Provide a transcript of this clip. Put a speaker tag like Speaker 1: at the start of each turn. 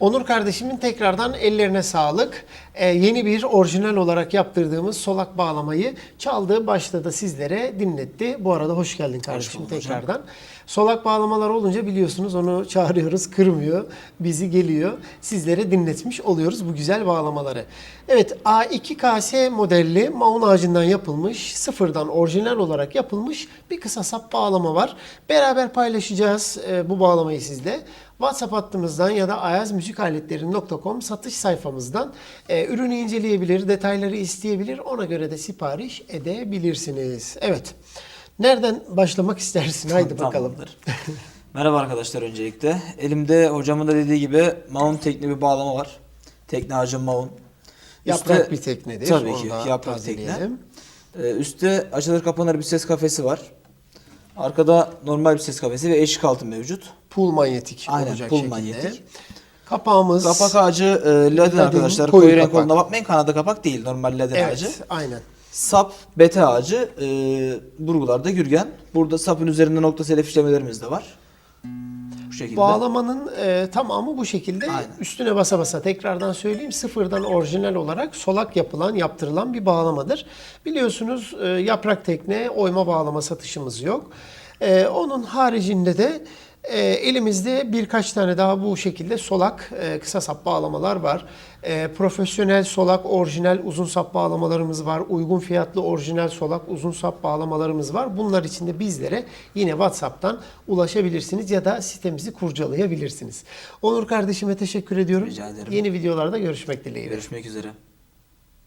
Speaker 1: Onur kardeşimin tekrardan ellerine sağlık. Ee, yeni bir orijinal olarak yaptırdığımız solak bağlamayı çaldığı başta da sizlere dinletti. Bu arada hoş geldin kardeşim
Speaker 2: hocam.
Speaker 1: tekrardan. Solak bağlamalar olunca biliyorsunuz onu çağırıyoruz, kırmıyor, bizi geliyor. Sizlere dinletmiş oluyoruz bu güzel bağlamaları. Evet A2KS modelli maun ağacından yapılmış, sıfırdan orijinal olarak yapılmış bir kısa sap bağlama var. Beraber paylaşacağız e, bu bağlamayı sizle. WhatsApp hattımızdan ya da ayazmüzikaletleri.com satış sayfamızdan e, ürünü inceleyebilir, detayları isteyebilir. Ona göre de sipariş edebilirsiniz. Evet. Nereden başlamak istersin? Haydi bakalım.
Speaker 2: Merhaba arkadaşlar öncelikle. Elimde hocamın da dediği gibi mount tekne bir bağlama var. Tekne ağacı mount.
Speaker 1: Yaprak
Speaker 2: Üstte-
Speaker 1: bir teknedir.
Speaker 2: Tabii ki yaprak tekne. Ee, üstte açılır kapanır bir ses kafesi var. Arkada normal bir ses kafesi ve eşik altı mevcut.
Speaker 1: Pul manyetik
Speaker 2: Aynen,
Speaker 1: olacak
Speaker 2: pul
Speaker 1: şekilde.
Speaker 2: manyetik.
Speaker 1: Kapağımız
Speaker 2: Kapak ağacı e, Ladin, arkadaşlar.
Speaker 1: koyu
Speaker 2: Koyu, renk
Speaker 1: kapak.
Speaker 2: olduğuna bakmayın. Kanada kapak değil. Normal ladin
Speaker 1: evet,
Speaker 2: ağacı.
Speaker 1: aynen.
Speaker 2: Sap bete ağacı. E, burgularda gürgen. Burada sapın üzerinde nokta selef işlemelerimiz de var. Şekilde.
Speaker 1: Bağlamanın e, tamamı bu şekilde.
Speaker 2: Aynen.
Speaker 1: Üstüne basa basa tekrardan söyleyeyim. Sıfırdan orijinal olarak solak yapılan, yaptırılan bir bağlamadır. Biliyorsunuz e, yaprak tekne, oyma bağlama satışımız yok. E, onun haricinde de e, elimizde birkaç tane daha bu şekilde solak e, kısa sap bağlamalar var. E, profesyonel solak orijinal uzun sap bağlamalarımız var. Uygun fiyatlı orijinal solak uzun sap bağlamalarımız var. Bunlar için de bizlere yine WhatsApp'tan ulaşabilirsiniz ya da sitemizi kurcalayabilirsiniz. Onur kardeşime teşekkür ediyorum.
Speaker 2: Rica ederim.
Speaker 1: Yeni videolarda görüşmek dileğiyle.
Speaker 2: Görüşmek üzere.